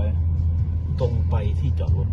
ไป ตรงไปที่จอดรถ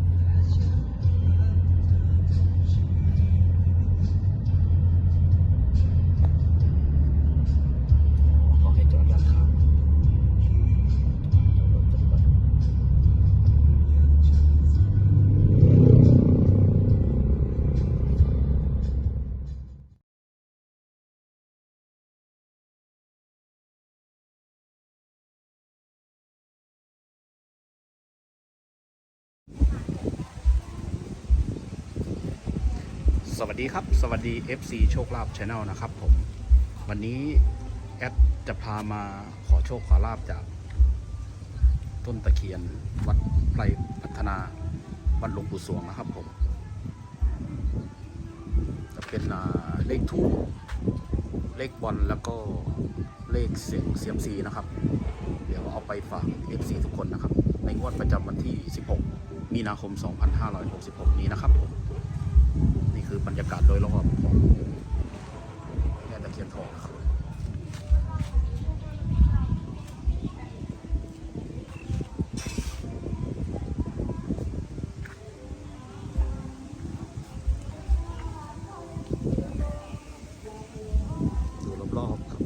สวัสดีครับ สวัสดี FC โชคลาภช anel นะครับผม วันนี้แอดจะพามาขอโชคขอลาบจาก ต้นตะเคียนวัดไพรพัฒนาวัดหลวงปู่สวงนะครับผม จะเป็นเลขทูเลขบอลแล้วก็เลขเสียงเสียมซีนะครับ เดี๋ยวเอาไปฝาก FC ทุกคนนะครับ ในงวดประจำวันที่ 16 มีนาคม 2566 นี้นะครับผม อบรรยากาศโดยรอบของแม่ตะเคียนทองครับดูรอบๆครับ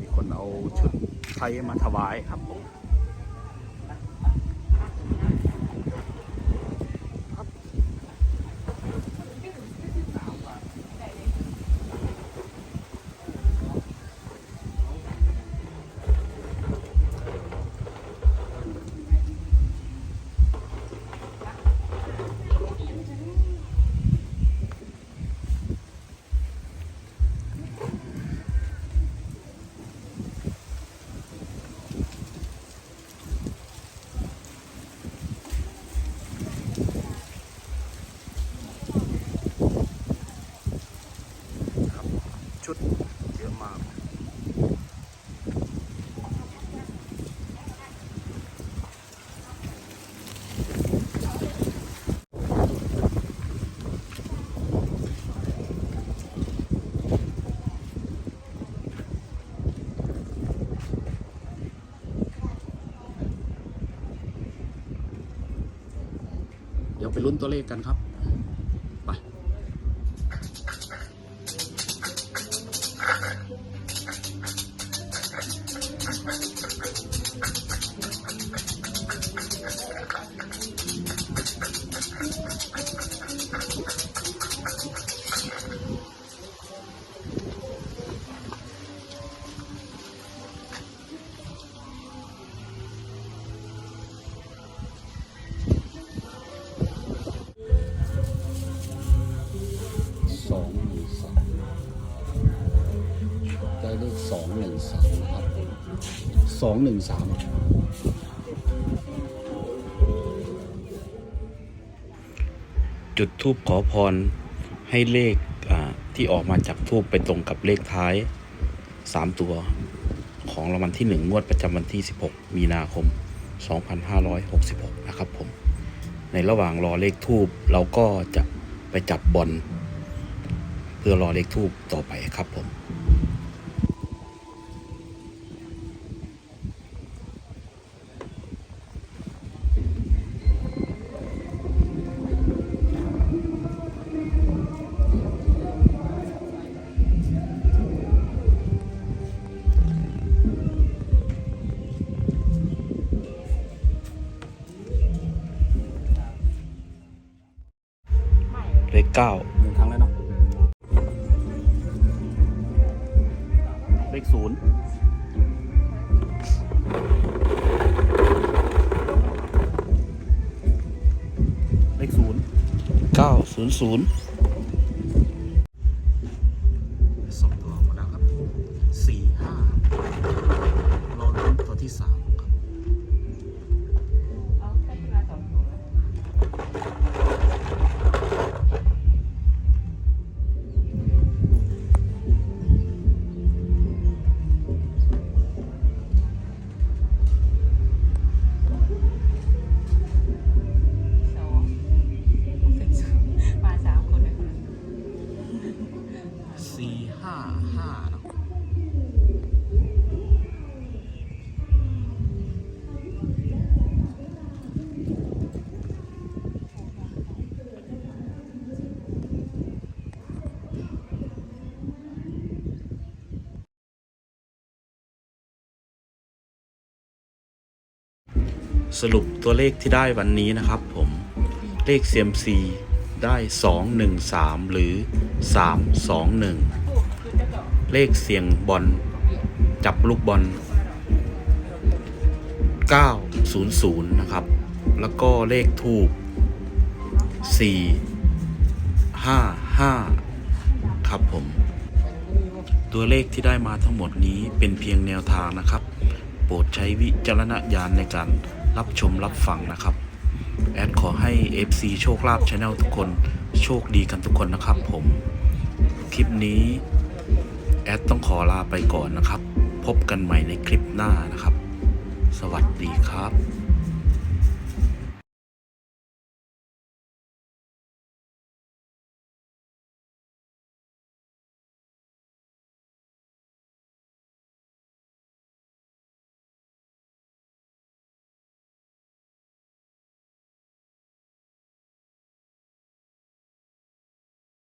มีคนเอาชุดไทยมาถวายครับผม ชุดเยอะมากเดี๋ยวไปลุ้นตัวเลขกันครับ ไป นึ่งสามครับสองหนึ่งสามจุดทูบขอพรให้เลขที่ออกมาจากทูบไปตรงกับเลขท้ายสามตัวของรางวัลที่หนึ่งงวดประจำวันที่ 16 มีนาคม 2566 นะครับผม ในระหว่างรอเลขทูบเราก็จะไปจับบอลเพื่อรอเลขทูบต่อไปครับผม เลขเก้าหนึ่งครั้งแล้วเนาะเลขศูนย์เลขศูนย์เก้าศูนย์ศูนย์สองตัวหมดแล้วครับสี่ห้ารอลุ้นตัวที่สาม สรุปตัวเลขที่ได้วันนี้นะครับผมเลขเซียมซีได้ 213 หรือ 321 เลขเสียงบอล จับลูกบอล 900 นะครับ แล้วก็เลขทูบ4 5 5 ครับผม ตัวเลขที่ได้มาทั้งหมดนี้เป็นเพียงแนวทางนะครับ โปรดใช้วิจารณญาณในการรับชมรับฟังนะครับ แอดขอให้ FC โชคลาภชาแนลทุกคนโชคดีกันทุกคนนะครับผม คลิปนี้ แอดต้องขอลาไปก่อนนะครับ พบกันใหม่ในคลิปหน้านะครับ สวัสดีครับ